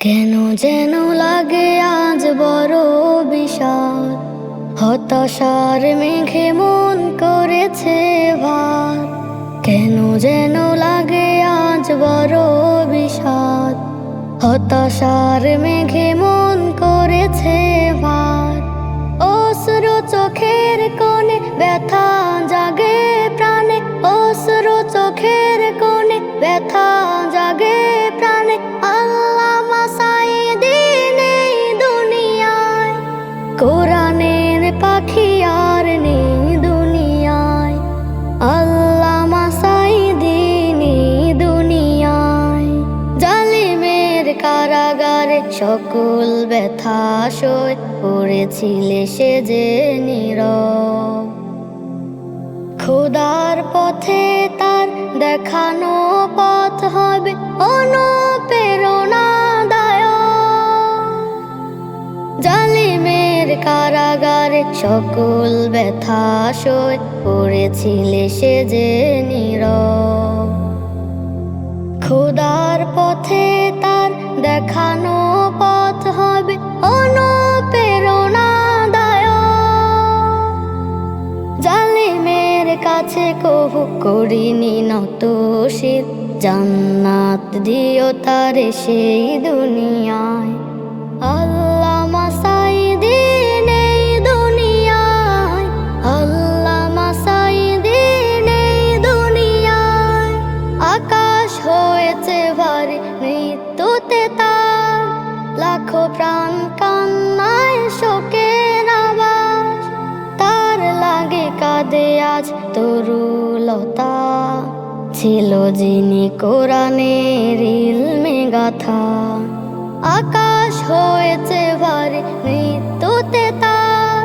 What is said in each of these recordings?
কেন যেন লাগে আজ বড় বিশাল? হতাশার মেঘে মন করেছে ভার। কেন যেন লাগে আজ বড় বিষাদ হতাশার মেঘে মন করেছে ভার। অশ্রু চোখের কোণে ব্যথা জাগে ব্যথা সই পড়েছিলে সে যে নীরব। খোদার পথে তার দেখানো পথ হবে অনুপ্রেরণাদায়ক। জালিমের কারাগারে সকল ব্যথা সই পড়েছিলে সে যে নীরব। খোদার পথে তার দেখানো পথ হবে জালিমের কাছে কবু করিনি নত শীত জান্নাত দিও তারে সেই দুনিয়ায়। প্রাণ কান্নায় শোকের আবাস তার লাগে কাঁদে আজ তরুলতা। ছিল যিনি কোরআনের ইলমে গাথা। আকাশ হয়েছে ভারী মৃত্যুতে তার।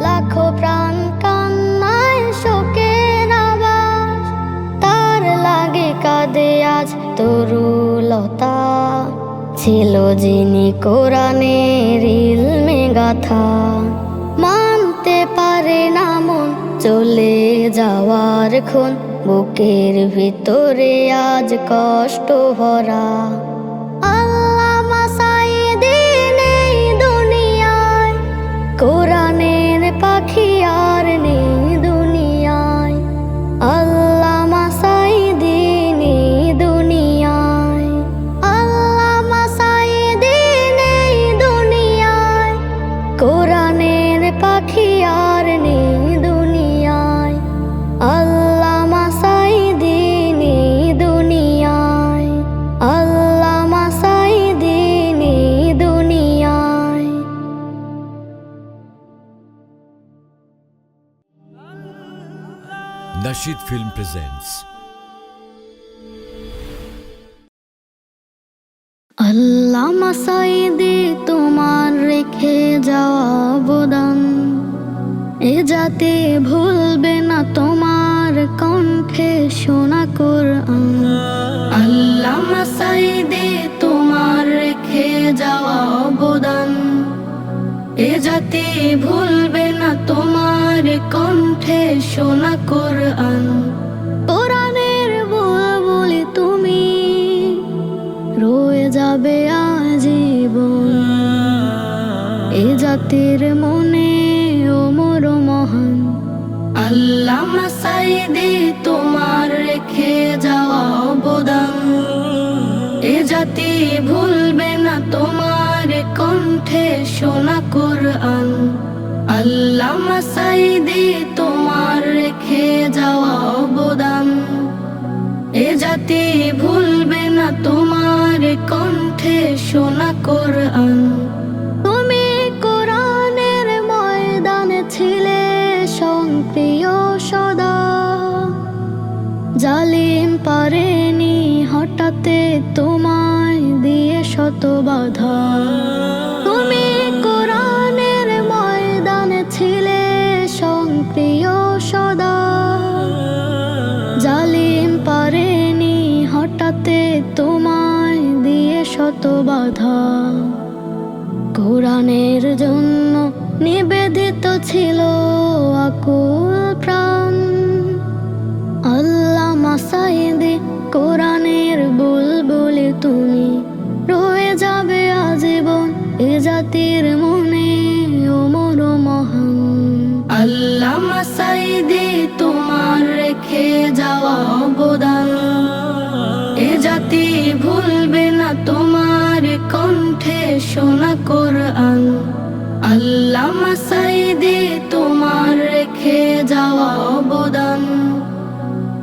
লাখো প্রাণ কান্নায় শোকের আবাস তার লাগে কাঁদে আজ তরুলতা। ছিল যিনি কোরআনের ইলমে গাথা। মানতে পারে না মন, চলে যাওয়ার খুন। বুকের ভিতরে আজ কষ্ট ভরা। আল্লাহ মাসাই দিন দুনিয়ায় Nashid Film presents. আল্লাহ মাসাইদে, তোমার রেখে যাওয়া অবদান। এ যাতে ভুলবে না তোমার কণ্ঠে শোনা কোরআন। আল্লাহ মাসাইদে, তোমার রেখে যাওয়া অবদান। এ যাতে ভুলবে না তোমার কণ্ঠে শোনা কোরআন। কোরআনের বলি তুমি রয়ে যাবে আজীবন। এ জাতির মনে ওমর মহান। আল্লাহ মাসাইদে তোমার রেখে যাওয়া অবদান। এ জাতি ভুলবে না তোমার কণ্ঠে শোনা কোরআন। আল্লাহ মাসাইদে তোমার রেখে যাওয়া অবদান। এ জাতি ভুলবে না তোমার কণ্ঠে শোনা কোরআন। তুমি কোরআনের ময়দানে ছিলে সংপ্রিয় সদা। জালিম পারেনি হঠাতে তোমায় দিয়ে শত বাধা। শত বাধা। কোরআনের জন্য নিবেদিত ছিল আকুল প্রাণ। আল্লাহ মাসাইদে কোরআনের বুলবুলি তুমি রয়ে যাবে আজীবন এ জাতির মনে ওমর মহান। আল্লাহ মাসাইদে তোমার রেখে যাওয়া অবদান। এ জাতি ভুলবে না তোমার কণ্ঠে শোনা কোরআন। আল্লাহ সাইদে তোমার রেখে যাওয়া অবদান।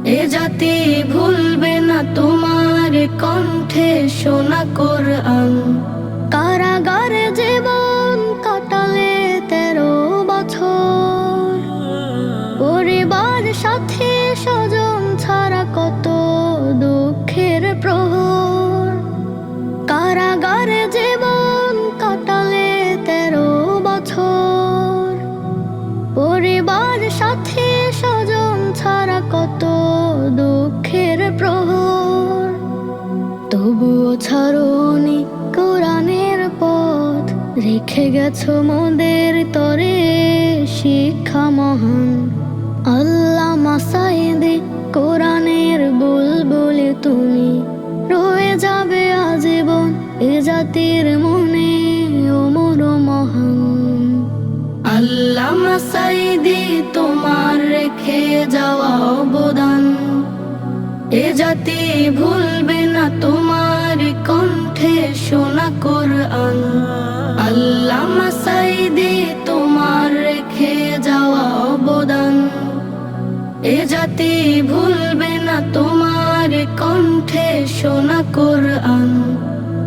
এ জাতি ভুলবে না তোমার কণ্ঠে শোনা কোরআন। রেখে গেছো মোদের তরে, শিক্ষা মহান। আল্লাহ মাসাইদে কোরআনের বুলবুলে তুমি। রয়ে যাবে আজীবন এ জাতির মনে ওমর মহান। আল্লাহ মাসাইদি তোমার রেখে যাওয়া অবদান। এ জাতি ভুলবে না তোমার এ ভুলবে না তোমার কণ্ঠে শোনা কোরআন।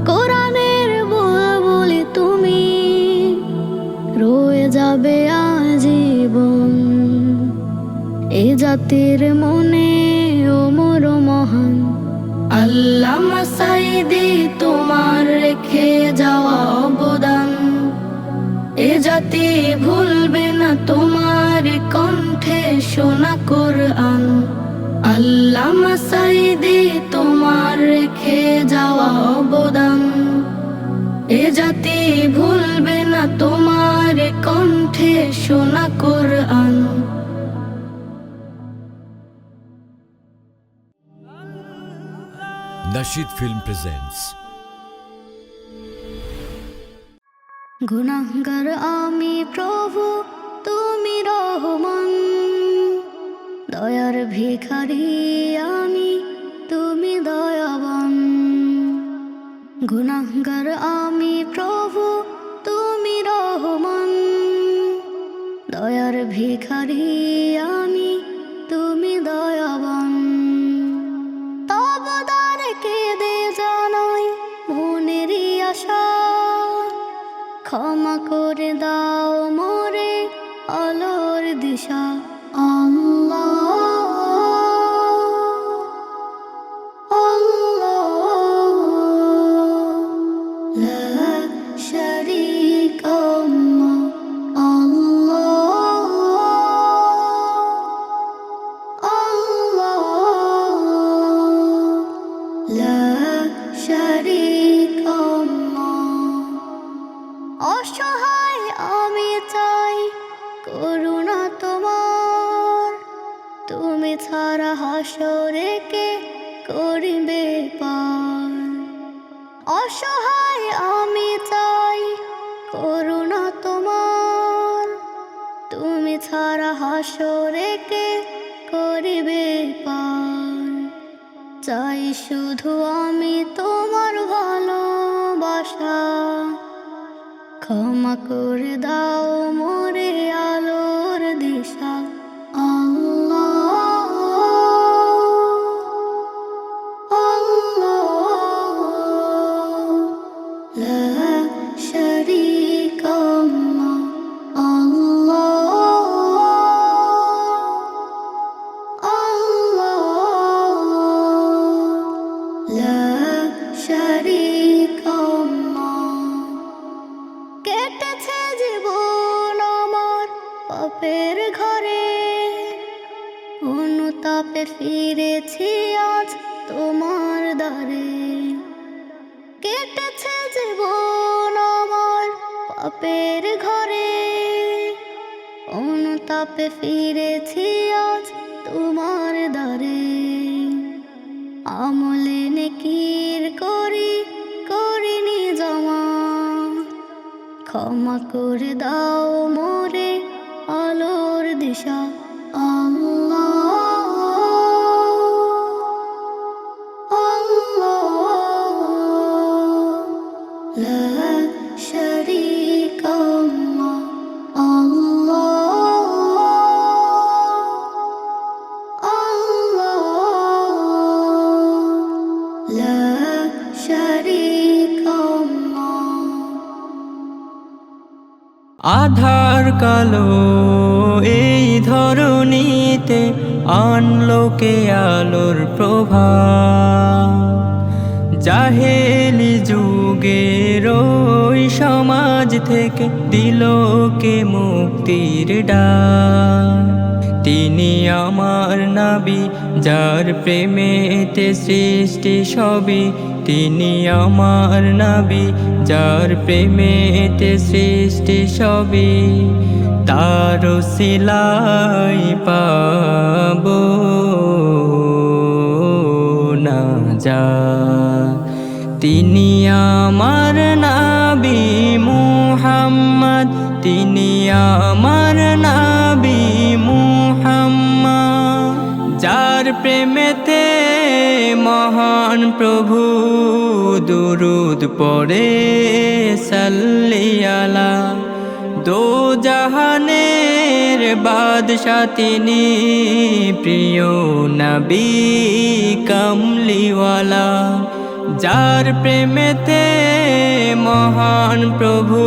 কোরআনের বুলবুলি তুমি রয়ে যাবে আজীবন। এ জাতির মনে ওমর মহান। আল্লাহ মাসাইদি তোমার রেখে যাওয়া অবদান। এ জাতি ভুলবে না তোমার কণ্ঠে শোনা কোরআন। আল্লাহ মাসাইদি তোমার রেখে যাওয়া অবদান। এ জাতি ভুলবে না তোমার কণ্ঠে শোনা কোরআন। Nashid Film presents গুনাহগার আমি প্রভু, তুমি রহমান। দয়ার ভিখারি আমি, তুমি দয়াবান। গুণাঙ্গার আমি প্রভু, তুমি রহমান। দয়ার ভিখারি তুমি ছাড়া হাসরে কে করিবে পার? অসহায় আমি চাই করুণা তোমার। তুমি ছাড়া হাসরে কে করিবে পার? চাই শুধু আমি তোমার ভালোবাসা। ক্ষমা করে দাও পাপের ঘরে। অনুতাপে ফিরেছি আজ তোমার দ্বারে। কেটেছে জীবন আমার পাপের ঘরে। অনুতাপে ফিরেছি আজ তোমার দ্বারে। আমলে নেকির করি, করিনি জমা। ক্ষমা করে দাও মোরে আলোর দিশা আল্লাহ আল্লাহ لا شريك الله الله الله لا شريك الله আধার কালো এই ধরনীতে আনলোকে আলোর প্রভা জাহেলি যুগের ওই সমাজ থেকে দিলকে মুক্তির ডাক। তিনি আমার নাবি, যার প্রেমেতে সৃষ্টি সবই তিনি আমার নাবি, যার প্রেমেতে সৃষ্টি সবই তার সিলাই পাব, না যা। তিনি আমার নাবি মুহাম্মদ, তিনি আমার নাবি মুহাম্মদ। যার প্রেমেতে মহান প্রভু দুরুদ পড়ে সাল্লিয়ালা দো জাহানের বাদশা তিনি প্রিয় নবী কমলিওয়ালা। যার প্রেমেতে মহান প্রভু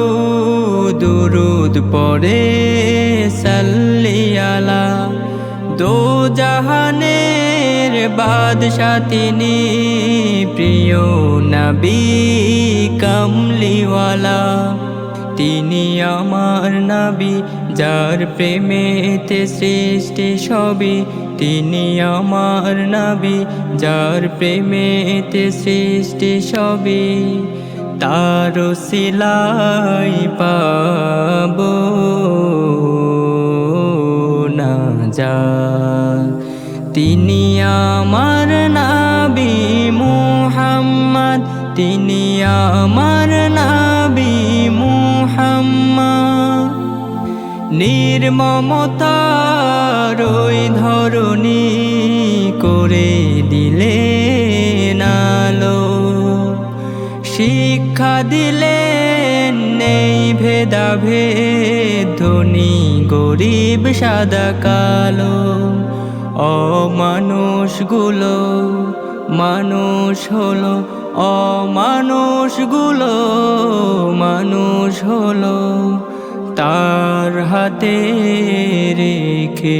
দুরুদ পড়ে সাল্লিয়ালা দো জাহানের বাদশা তিনি প্রিয় নবী কমলিওয়ালা। তিনি আমার নাবি, যার প্রেমেতে সৃষ্টি সবই তিনি আমার নাবি, যার প্রেমেতে সৃষ্টি সবই তার সিলাই পাব না যা। তিনি আমার নাবি মুহাম্মদ, তিনি আমার নির্মমতার ওই ধরণী করে দিলে নালো শিক্ষা দিলেন নেই ভেদাভেদ, ধনী, গরিব, সাদা, কালো। অমানুষগুলো মানুষ হলো, অমানুষগুলো মানুষ হলো। তার হাতে রেখে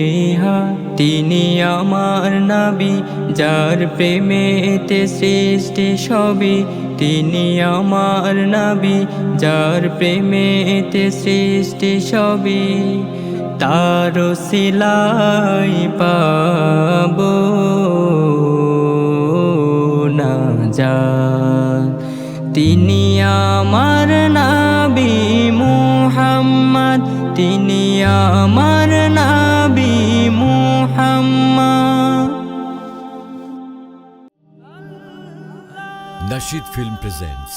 তিনি আমার নাবি, যার প্রেমেতে সৃষ্টি সবই তিনি আমার নাবি, যার প্রেমেতে সৃষ্টি সবই তার সিলাই পাব না যা। তিনি আমার তিনি আমার নাবি মুহাম্মদ Nashid Film presents